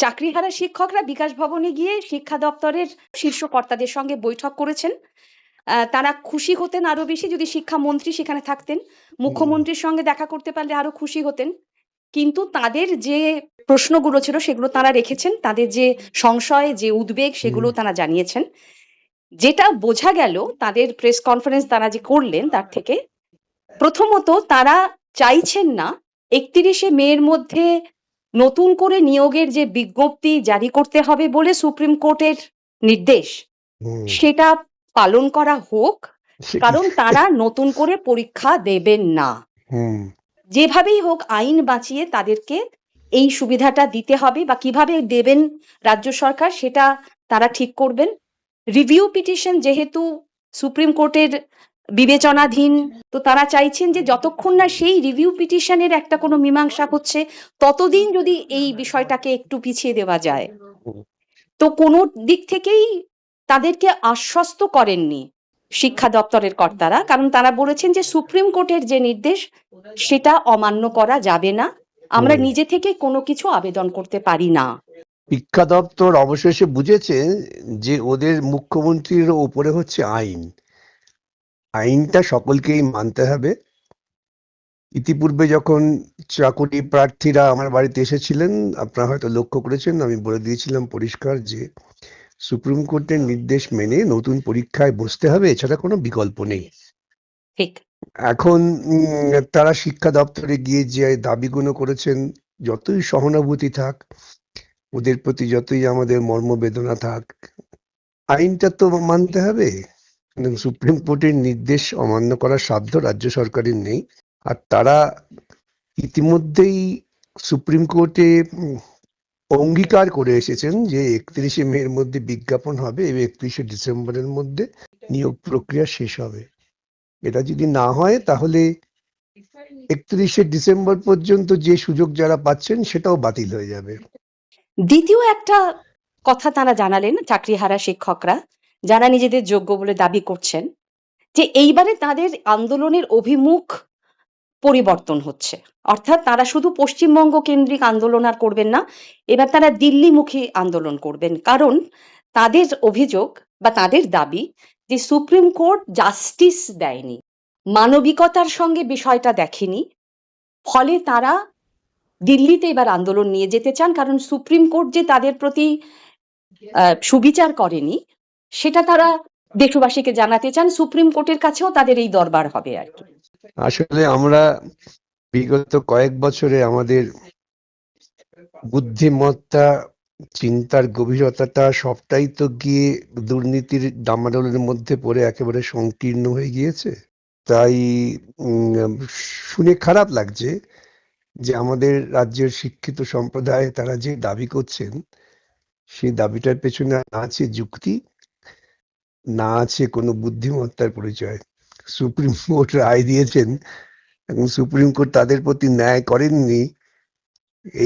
চাকরিহারা শিক্ষকরা বিকাশ ভবনে গিয়ে শিক্ষা দপ্তরের শীর্ষ কর্তাদের সঙ্গে বৈঠক করেছেন। তারা খুশি হতেন আরও বেশি যদি শিক্ষামন্ত্রী সেখানে থাকতেন। মুখ্যমন্ত্রীর সঙ্গে দেখা করতে পারলে আরও খুশি হতেন। কিন্তু তাদের যে প্রশ্নগুলো ছিল সেগুলো তারা রেখেছেন। তাদের যে সংশয় যে উদ্বেগ সেগুলো তারা জানিয়েছেন। যেটা বোঝা গেল তাদের প্রেস কনফারেন্স তারা যে করলেন তার থেকে প্রথমত তারা চাইছেন না একত্রিশে মের মধ্যে নতুন করে নিয়োগের যে বিজ্ঞপ্তি জারি করতে হবে বলে সুপ্রিম কোর্টের নির্দেশ সেটা পালন করা হোক কারণ তারা নতুন করে পরীক্ষা দেবেন না। যেভাবেই হোক আইন বাঁচিয়ে তাদেরকে এই সুবিধাটা দিতে হবে বা কীভাবে দেবেন রাজ্য সরকার সেটা তারা ঠিক করবেন। রিভিউ পিটিশন যেহেতু সুপ্রিম কোর্টের বিবেচনাধীন। তো তারা চাইছেন যে যতক্ষণ না সেই রিভিউ পিটিশনের একটা কোনো মীমাংসা হচ্ছে ততদিন যদি এই বিষয়টাকে একটু পিছিয়ে দেওয়া যায়। তো কোনো দিক থেকেই তাদেরকে আশ্বস্ত করেননি শিক্ষা দপ্তরের কর্তারা কারণ তারা বলেছেন যে সুপ্রিম কোর্টের যে নির্দেশ সেটা অমান্য করা যাবে না। আমরা নিজে থেকে কোনো কিছু আবেদন করতে পারি না। শিক্ষা দপ্তর অবশেষে বুঝেছে যে ওদের মুখ্যমন্ত্রীর উপরে হচ্ছে আইন। আইনটা সকলকেই মানতে হবে। ইতিপূর্বে যখন চাকরি প্রার্থীরা আমার বাড়িতে এসেছিলেন আপনারা হয়তো লক্ষ্য করেছেন আমি বলে দিয়েছিলাম পরিষ্কার যে সুপ্রিম কোর্টের নির্দেশ মেনে নতুন পরীক্ষায় বসতে হবে এছাড়া কোনো বিকল্প নেই। ঠিক। এখন উম, তারা শিক্ষা দপ্তরে গিয়ে যে দাবিগুলো করেছেন যতই সহানুভূতি থাক ওদের প্রতি যতই আমাদের মর্মবেদনা থাক আইনটা তো মানতে হবে। কারণ সুপ্রিম কোর্টের নির্দেশ অমান্য করার সাধ্য রাজ্য সরকারের নেই। আর তারা ইতিমধ্যেই সুপ্রিম কোর্টে অঙ্গীকার করে এসেছেন যে একত্রিশে মের মধ্যে বিজ্ঞাপন হবে এবং একত্রিশে ডিসেম্বরের মধ্যে নিয়োগ প্রক্রিয়া শেষ হবে। এটা যদি না হয়, তাহলে একত্রিশে ডিসেম্বর পর্যন্ত যে সুযোগ যারা পাচ্ছেন, সেটাও বাতিল হয়ে যাবে। দ্বিতীয় একটা কথা তারা জানালেন চাকরিহারা শিক্ষকরা যারা নিজেদের যোগ্য বলে দাবি করছেন, যে এইবারে তাদের আন্দোলনের অভিমুখ পরিবর্তন হচ্ছে। অর্থাৎ তারা শুধু পশ্চিমবঙ্গ কেন্দ্রিক আন্দোলন আর করবেন না, এবার তারা দিল্লিমুখী আন্দোলন করবেন। কারণ তাদের অভিযোগ বা তাদের দাবি যে সুপ্রিম কোর্ট জাস্টিস দেয়নি, মানবিকতার সঙ্গে বিষয়টা দেখেনি, ফলে তারা দিল্লিতে এবার আন্দোলন নিয়ে যেতে চান। কারণ সুপ্রিম কোর্ট যে তাদের প্রতি সুবিচার করেনি সেটা তারা দেশবাসীকে জানাতে চান, সুপ্রিম কোর্টের কাছেও তাদের এই দরবার হবে আর কি। আসলে আমরা বিগত কয়েক বছরে আমাদের বুদ্ধিমত্তা, চিন্তার গভীরতাটা সবটাই তো গিয়ে দুর্নীতির ডামাডোলের মধ্যে পড়ে একেবারে সংকীর্ণ হয়ে গিয়েছে। তাই শুনে খারাপ লাগছে যে আমাদের রাজ্যের শিক্ষিত সম্প্রদায় তারা যে দাবি করছেন, সেই দাবিটার পেছনে আছে যুক্তি। না আছে কোনো বুদ্ধিমত্তার পরিচয়। সুপ্রিম কোর্ট রায় দিয়েছেন এবং সুপ্রিম কোর্ট তাদের প্রতি ন্যায় করেননি।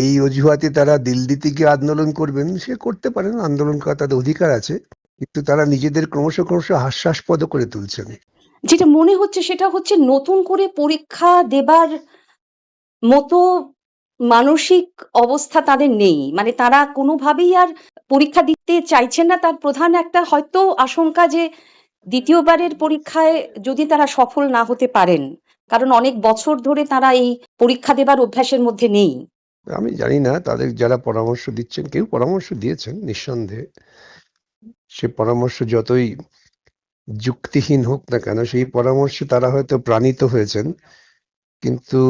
এই অজুহাতে তারা দিল্লিতে গিয়ে আন্দোলন করবেন, সে করতে পারেন, আন্দোলন করা তাদের অধিকার আছে, কিন্তু তারা নিজেদের ক্রমশ ক্রমশ হাস্যাস্পদ করে তুলছেন। যেটা মনে হচ্ছে সেটা হচ্ছে নতুন করে পরীক্ষা দেবার মতো মানসিক অবস্থা তাদের নেই। মানে তারা কোনোভাবেই আর পরীক্ষা দিতে চাইছেন না, তার প্রধান একটা হয়তো আশঙ্কা যে দ্বিতীয়বারের পরীক্ষায় যদি তারা সফল না হতে পারেন, কারণ অনেক বছর ধরে তারা এই পরীক্ষা দেবার অভ্যাসের মধ্যে নেই। আমি জানি না, তাদের যারা পরামর্শ দিচ্ছেন, কেউ পরামর্শ দিয়েছেন নিঃসন্দেহে। সে পরামর্শ যতই যুক্তিহীন হোক না কেন, সেই পরামর্শে তারা হয়তো প্রাণিত হয়েছেন, কিন্তু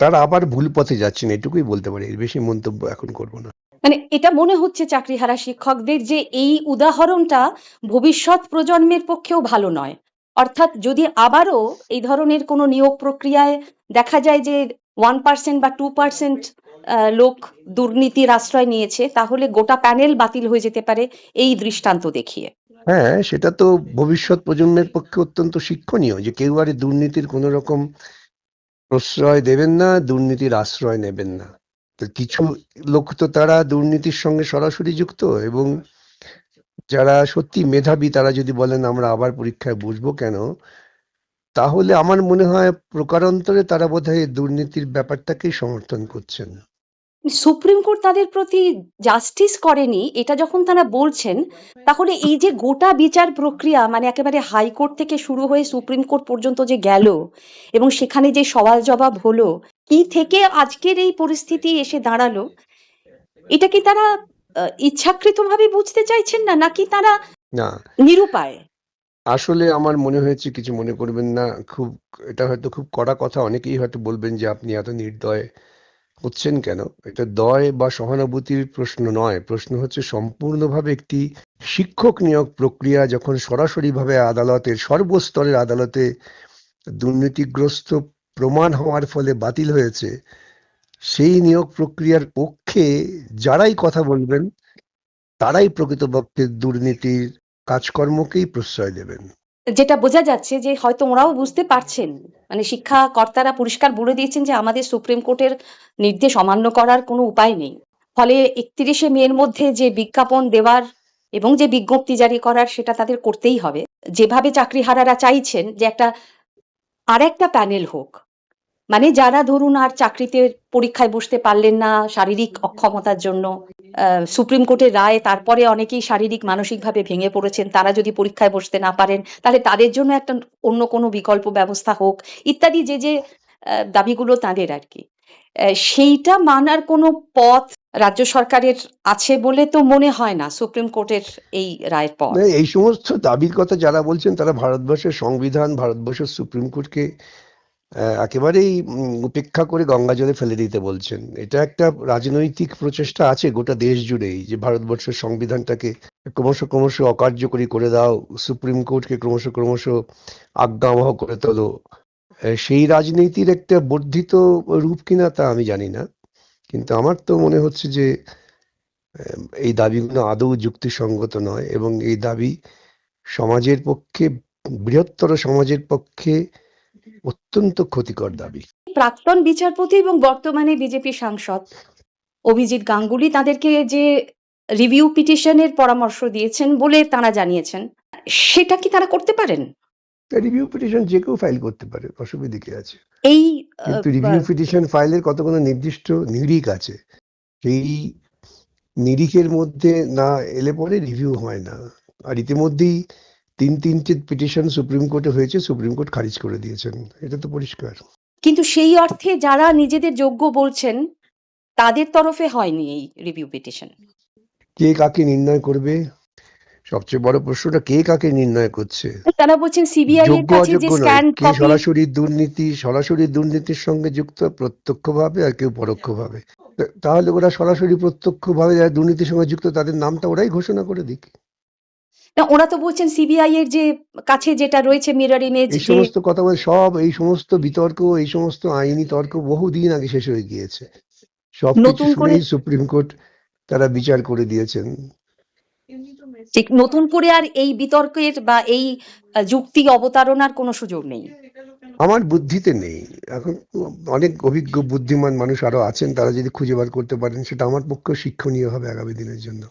তারা আবার ভুল পথে যাচ্ছেন, এটুকুই বলতে পারি, এর বেশি মন্তব্য এখন করব না। মানে এটা মনে হচ্ছে চাকরিহারা শিক্ষকদের যে এই উদাহরণটা ভবিষ্যৎ প্রজন্মের পক্ষেও ভালো নয়। অর্থাৎ যদি আবারও এই ধরনের কোনো নিয়োগ প্রক্রিয়ায় দেখা যায় যে ওয়ান পার্সেন্ট বা টু পার্সেন্ট লোক দুর্নীতির আশ্রয় নিয়েছে, তাহলে গোটা প্যানেল বাতিল হয়ে যেতে পারে এই দৃষ্টান্ত দেখিয়ে। হ্যাঁ সেটা তো ভবিষ্যৎ প্রজন্মের পক্ষে অত্যন্ত শিক্ষণীয় যে কেউ আর দুর্নীতির কোনো রকম প্রশ্রয় দেবেন না, দুর্নীতির আশ্রয় নেবেন না। কিছু লোক তো তারা দুর্নীতির সঙ্গে সরাসরি যুক্ত এবং যারা সত্যি মেধাবী, তারা যদি বলেন আমরা আবার পরীক্ষায় বসবো কেন, তাহলে আমার মনে হয় প্রকারান্তরে তারা বোধহয় দুর্নীতির ব্যাপারটাকেই সমর্থন করছেন। সুপ্রিম কোর্ট তাদের প্রতি জাস্টিস করেনি, এটা যখন তারা বলছেন, তাহলে এই যে গোটা বিচার প্রক্রিয়া মানে একেবারে হাইকোর্ট থেকে শুরু হয়ে সুপ্রিম কোর্ট পর্যন্ত যে গেল এবং সেখানে যে সওয়াল জবাব হলো কি থেকে আজকের এই পরিস্থিতি এসে দাঁড়াল এটা কি তারা ইচ্ছাকৃতভাবে বুঝতে চাইছেন না নাকি তারা না। নিরুপায়? আসলে আমার মনে হয়েছে কিছু মনে করবেন না খুব এটা হয়তো খুব কড়া কথা অনেকেই হয়তো বলবেন যে আপনি এত নির্দয় হচ্ছেন কেন? এটা দয় বা সহানুভূতির প্রশ্ন নয় প্রশ্ন হচ্ছে সম্পূর্ণভাবে একটি শিক্ষক নিয়োগ প্রক্রিয়া যখন সরাসরিভাবে আদালতের সর্বস্তরের আদালতে দুর্নীতিগ্রস্ত প্রমাণ হওয়ার ফলে বাতিল হয়েছে। সেই নিয়োগ প্রক্রিয়ার পক্ষে যারাই কথা বলবেন, তারাই প্রকৃতপক্ষে দুর্নীতির কাজকর্মকেই প্রশ্রয় দেবেন। যেটা বোঝা যাচ্ছে যে হয়তো ওরাও বুঝতে পারছেন। মানে শিক্ষা কর্তারা পরিষ্কার বলে দিয়েছেন যে আমাদের সুপ্রিম কোর্টের নির্দেশ অমান্য করার কোনো উপায় নেই। ফলে একত্রিশে মের মধ্যে যে বিজ্ঞাপন দেওয়ার এবং যে বিজ্ঞপ্তি জারি করার সেটা তাদের করতেই হবে। যেভাবে চাকরিহারারা চাইছেন যে একটা আর একটা প্যানেল হোক মানে যারা ধরুন আর চাকরিতে পরীক্ষায় বসতে পারলেন না শারীরিক অক্ষমতার জন্য আহ, সুপ্রিম কোর্টের রায় তারপরে অনেকেই শারীরিক মানসিকভাবে ভেঙে পড়েছেন তারা যদি পরীক্ষায় বসতে না পারেন তাহলে তাদের জন্য একটা অন্য কোনো বিকল্প ব্যবস্থা হোক ইত্যাদি যে যে আহ, দাবিগুলো তাদের আর কি। আহ, সেইটা মানার কোনো পথ রাজ্য সরকারের আছে বলে তো মনে হয় না সুপ্রিম কোর্টের এই রায়ের পর। এই সমস্ত দাবির কথা যারা বলছেন তারা ভারতবর্ষের সংবিধান ভারতবর্ষের সুপ্রিম কোর্টকে একেবারেই উপেক্ষা করে গঙ্গা জলে ফেলে দিতে বলছেন। এটা একটা রাজনৈতিক প্রচেষ্টা আছে গোটা দেশ জুড়েই যে ভারতবর্ষের সংবিধানটাকে ক্রমশ ক্রমশ অকার্যকরী করে দাও, সুপ্রিম কোর্টকে ক্রমশ ক্রমশ আজ্ঞাবহ করে তোলো। সেই রাজনীতির একটা বর্ধিত রূপ কিনা তা আমি জানি না। কিন্তু আমার তো মনে হচ্ছে যে এই দাবিগুলো আদৌ যুক্তিসঙ্গত নয় এবং এই দাবি সমাজের পক্ষে, বৃহত্তর সমাজের পক্ষে অত্যন্ত ক্ষতিকর দাবি। প্রাক্তন বিচারপতি এবং বর্তমানে বিজেপি সাংসদ অভিজিৎ গাঙ্গুলি তাদেরকে যে রিভিউ পিটিশনের পরামর্শ দিয়েছেন বলে তারা জানিয়েছেন সেটা কি তারা করতে পারেন? রিভিউ পিটিশন যে কেউ ফাইল করতে পারে অসুবিধা কি আছে? এই কিন্তু রিভিউ পিটিশন ফাইলের কতগুলো নির্দিষ্ট নিরিখ আছে? সেই নিরিখের মধ্যে না এলে পরে রিভিউ হয় না। আর ইতিমধ্যেই তিন তিনটে পিটিশন সুপ্রিম কোর্টে হয়েছে সুপ্রিম কোর্ট খারিজ করে দিয়েছেন। এটা তো পরিষ্কার। কিন্তু সেই অর্থে যারা নিজেদের যোগ্য বলছেন তাদের তরফে হয়নি এই রিভিউ পিটিশন কে কাকে নির্ণয় করবে? সবচেয়ে বড় প্রশ্নটা কে কাকে নির্ণয় করছে? তারা বলছেন সিবিআই এর কাছে যে স্ক্যান কপি সরাসরি দুর্নীতি সরাসরি দুর্নীতির সঙ্গে যুক্ত প্রত্যক্ষভাবে আর কেউ পরোক্ষভাবে। তাহলে ওরা সরাসরি প্রত্যক্ষভাবে যারা দুর্নীতির সঙ্গে যুক্ত তাদের নামটা ওরাই ঘোষণা করে দিক। না ওরা তো বলছেন সিবিআই এর যে কাছে যেটা রয়েছে মিরর ইমেজ এই সমস্ত কথা বলে সব এই সমস্ত বিতর্ক এই সমস্ত আইনি তর্ক বহুদিন আগে শেষ হয়ে গিয়েছে। সব নতুন করে সুপ্রিম কোর্ট তারা বিচার করে দিয়েছেন। ঠিক নতুন করে আর এই বিতর্কের বা এই যুক্তি অবতারণার কোনো সুযোগ নেই। আমার বুদ্ধিতে নেই। এখন অনেক অভিজ্ঞ বুদ্ধিমান মানুষ আরও আছেন তারা যদি খুঁজে বার করতে পারেন সেটা আমার পক্ষে শিক্ষণীয় হবে আগামী দিনের জন্য।